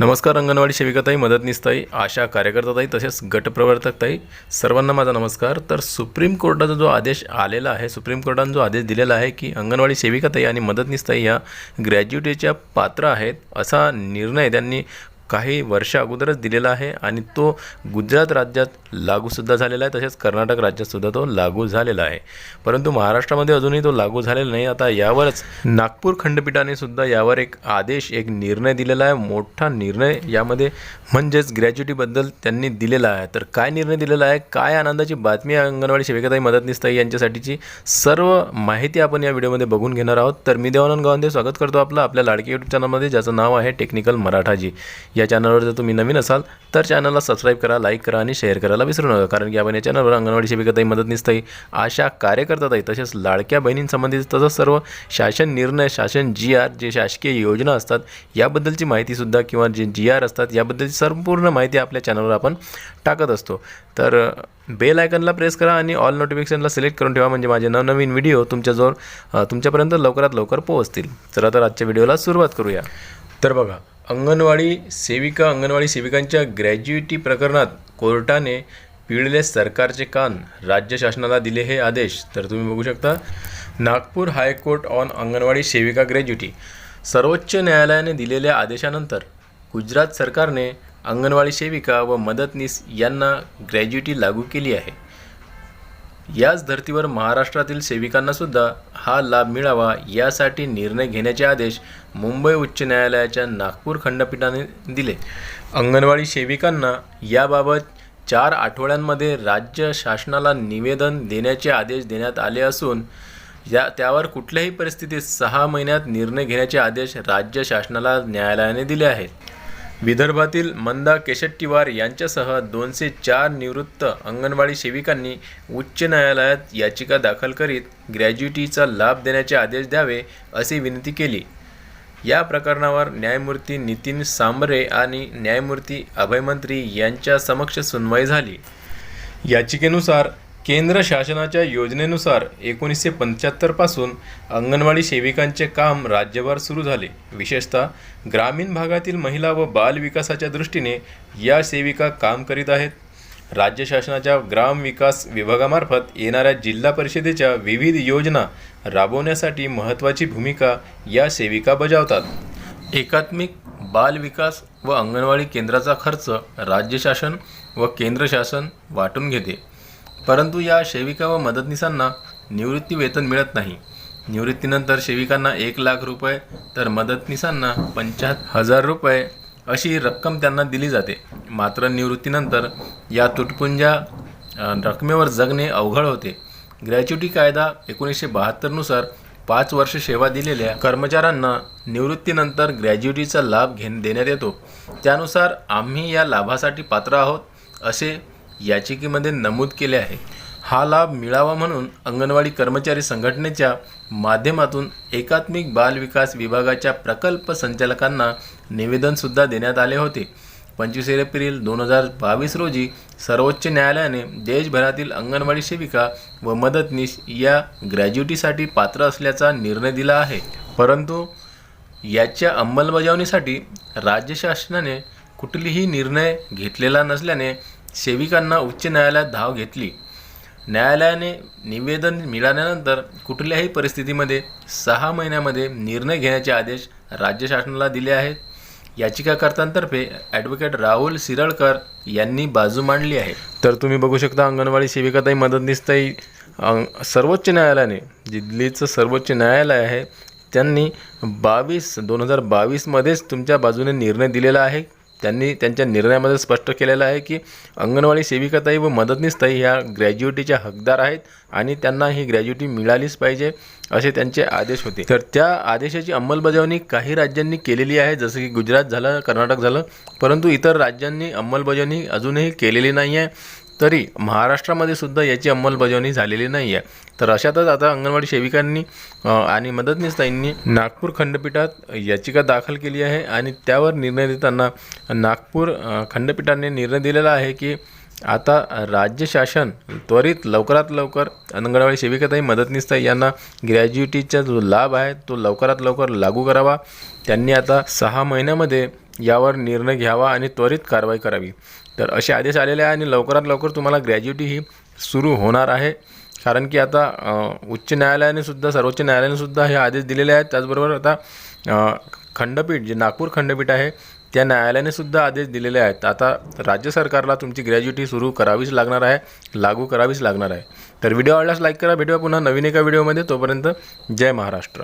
नमस्कार अंगणवाडी सेविकाताई मदतनीसताई आशा कार्यकर्ताताई तसेच गटप्रवर्तकताई सर्वांना माझा नमस्कार. तर सुप्रीम कोर्टाचा जो आदेश आलेला आहे सुप्रीम कोर्टाने जो आदेश दिलेला आहे की अंगणवाडी सेविकाताई आणि मदतनीसताई या ग्रॅज्युएटीच्या पात्र आहेत असा निर्णय त्यांनी काही वर्षा अगोदरच दिलेला आहे आणि तो गुजरात राज्यात लागूसुद्धा झालेला आहे तसेच कर्नाटक राज्यातसुद्धा तो लागू झालेला आहे. परंतु महाराष्ट्रामध्ये अजूनही तो लागू झालेला नाही. आता यावरच नागपूर खंडपीठाने सुद्धा यावर एक आदेश एक निर्णय दिलेला आहे. मोठा निर्णय यामध्ये म्हणजेच ग्रॅज्युटीबद्दल त्यांनी दिलेला आहे. तर काय निर्णय दिलेला आहे? काय आनंदाची बातमी अंगणवाडी सेविकाताई मदतनीसताई यांच्यासाठीची? सर्व माहिती आपण या व्हिडिओमध्ये बघून घेणार आहोत. तर मी देवानंद गावंदे स्वागत करतो आपलं आपल्या लाडकी यूट्यूब चॅनलमध्ये ज्याचं नाव आहे टेक्निकल मराठाजी. या चॅनलवर जर तुम्ही नवीन असाल तर चॅनलला सबस्क्राईब करा लाईक करा आणि शेअर करायला विसरू नका. कारण की आपण या चॅनलवर अंगणवाडी सेविकाताई आहे आशा कार्यकर्ताताई तसेच लाडक्या बहिणींसंबंधित तसंच सर्व शासन निर्णय शासन जी आर जे शासकीय योजना असतात याबद्दलची माहितीसुद्धा किंवा जे जी आर असतात याबद्दलची संपूर्ण माहिती आपल्या चॅनलवर आपण टाकत असतो. तर बेल आयकनला प्रेस करा आणि ऑल नोटिफिकेशनला सिलेक्ट करून ठेवा. म्हणजे माझे नवनवीन व्हिडिओ तुमच्याजवळ तुमच्यापर्यंत लवकरात लवकर पोहोचतील. चला तर आजच्या व्हिडिओला सुरुवात करूया. तर बघा अंगणवाडी सेविका अंगणवाडी सेविकांच्या ग्रॅज्युएटी प्रकरणात कोर्टाने पिळले सरकारचे कान. राज्य शासनाला दिले हे आदेश. तर तुम्ही बघू शकता नागपूर हायकोर्ट ऑन अंगणवाडी सेविका ग्रॅज्युटी सर्वोच्च न्यायालयाने दिलेल्या आदेशानंतर गुजरात सरकारने अंगणवाडी सेविका व मदतनीस यांना ग्रॅज्युटी लागू केली आहे. याच धर्तीवर महाराष्ट्रातील सेविकांनासुद्धा हा लाभ मिळावा यासाठी निर्णय घेण्याचे आदेश मुंबई उच्च न्यायालयाच्या नागपूर खंडपीठाने दिले. अंगणवाडी सेविकांना याबाबत चार आठवड्यांमध्ये राज्य शासनाला निवेदन देण्याचे आदेश देण्यात आले असून या त्यावर कुठल्याही परिस्थितीत सहा महिन्यात निर्णय घेण्याचे आदेश राज्य शासनाला न्यायालयाने दिले आहेत. विदर्भातील मंदा केशट्टीवार यांच्यासह दोनशे चार निवृत्त अंगणवाडी सेविकांनी उच्च न्यायालयात याचिका दाखल करीत ग्रॅज्युटीचा लाभ देण्याचे आदेश द्यावे अशी विनंती केली. या प्रकरणावर न्यायमूर्ती नितीन सांबरे आणि न्यायमूर्ती अभयमंत्री यांच्या समक्ष सुनवाई झाली. याचिकेनुसार केंद्र शासनाच्या योजनेनुसार एकोणीसशे पंच्याहत्तरपासून अंगणवाडी सेविकांचे काम राज्यभर सुरू झाले. विशेषतः ग्रामीण भागातील महिला व बाल विकासाच्या दृष्टीने या सेविका काम करीत आहेत. राज्य शासनाच्या ग्राम विकास विभागामार्फत येणाऱ्या जिल्हा परिषदेच्या विविध योजना राबवण्यासाठी महत्त्वाची भूमिका या सेविका बजावतात. एकात्मिक बाल विकास व अंगणवाडी केंद्राचा खर्च राज्य शासन व केंद्र शासन वाटून घेते. परंतु या सेविका व मदतनीसांना निवृत्ती वेतन मिळत नाही. निवृत्तीनंतर सेविकांना एक लाख रुपये तर मदतनीसांना पंच्याहत्तर हजार रुपये अशी रक्कम त्यांना दिली जाते. मात्र निवृत्तीनंतर या तुटपुंजा रकमेवर जगणे अवघड होते. ग्रॅच्युटी कायदा एकोणीसशे बहात्तरनुसार पाच वर्ष सेवा दिलेल्या कर्मचाऱ्यांना निवृत्तीनंतर ग्रॅज्युटीचा लाभ घे देण्यात येतो. त्यानुसार आम्ही या लाभासाठी पात्र आहोत असे याचिकेमध्ये नमूद केले आहे. हा लाभ मिळावा म्हणून अंगणवाडी कर्मचारी संघटनेच्या माध्यमातून एकात्मिक बाल विकास विभागाच्या प्रकल्प संचालकांना निवेदनसुद्धा देण्यात आले होते. पंचवीस एप्रिल दोन हजार बावीस रोजी सर्वोच्च न्यायालयाने देशभरातील अंगणवाडी सेविका व मदतनीस या ग्रॅज्युटीसाठी पात्र असल्याचा निर्णय दिला आहे. परंतु याच्या अंमलबजावणीसाठी राज्य शासनाने कुठलीही निर्णय घेतलेला नसल्याने सेविकांना उच्च न्यायालयात धाव घेतली. न्यायालयाने निवेदन मिळाल्यानंतर कुठल्याही परिस्थितीमध्ये सहा महिन्यामध्ये निर्णय घेण्याचे आदेश राज्य शासनाला दिले आहेत. याचिकाकर्त्यांतर्फे ॲडव्होकेट राहुल सिरळकर यांनी बाजू मांडली आहे. तर तुम्ही बघू शकता अंगणवाडी सेविकाताई मदतनीसताई अंग सर्वोच्च न्यायालयाने दिल्लीचं सर्वोच्च न्यायालय आहे त्यांनी बावीस दोन हजार बावीसमध्येच तुमच्या बाजूने निर्णय दिलेला आहे. त्यांनी त्यांच्या निर्णयामध्ये स्पष्ट केलेलं आहे की अंगणवाडी सेविकाताई व मदतनीसताई ह्या ग्रॅज्युएटीच्या हकदार आहेत आणि त्यांना ही ग्रॅज्युएटी मिळालीच पाहिजे असे त्यांचे आदेश होते. तर त्या आदेशाची अंमलबजावणी काही राज्यांनी केलेली आहे जसं की गुजरात झालं कर्नाटक झालं परंतु इतर राज्यांनी अंमलबजावणी अजूनही केलेली नाही आहे तरी महाराष्ट्रामध्ये सुद्धा याची अंमलबजावणी झालेली नाही आहे तर अशातच आता अंगणवाडी सेविकांनी आणि मदतनीसताईंनी नागपूर खंडपीठात याचिका दाखल केली आहे आणि त्यावर निर्णय देताना नागपूर खंडपीठाने निर्णय दिलेला आहे की आता राज्य शासन त्वरित लवकरात लवकर अंगणवाडी सेविकाताई मदतनीसताई यांना ग्रॅज्युएटीचा जो लाभ आहे तो लवकरात लवकर लागू करावा. त्यांनी आता सहा महिन्यामध्ये यावर निर्णय घ्यावा आणि त्वरित कारवाई करावी. तर असे आदेश आलेले आहे आणि लवकरात लवकर तुम्हाला ग्रॅज्युटी ही सुरू होणार आहे. कारण की आता उच्च न्यायालयाने सुद्धा सर्वोच्च न्यायालयाने सुद्धा हे आदेश दिलेले आहेत. त्याचबरोबर आता खंडपीठ जे नागपूर खंडपीठ आहे त्या न्यायालयाने सुद्धा आदेश दिलेले आहेत. आता राज्य सरकारला तुमची ग्रॅज्युटी सुरू करावीच लागणार आहे लागू करावीच लागणार आहे. तर व्हिडिओ आवडल्यास लाईक करा. भेटूया पुन्हा नवीन एका व्हिडिओमध्ये. तोपर्यंत जय महाराष्ट्र.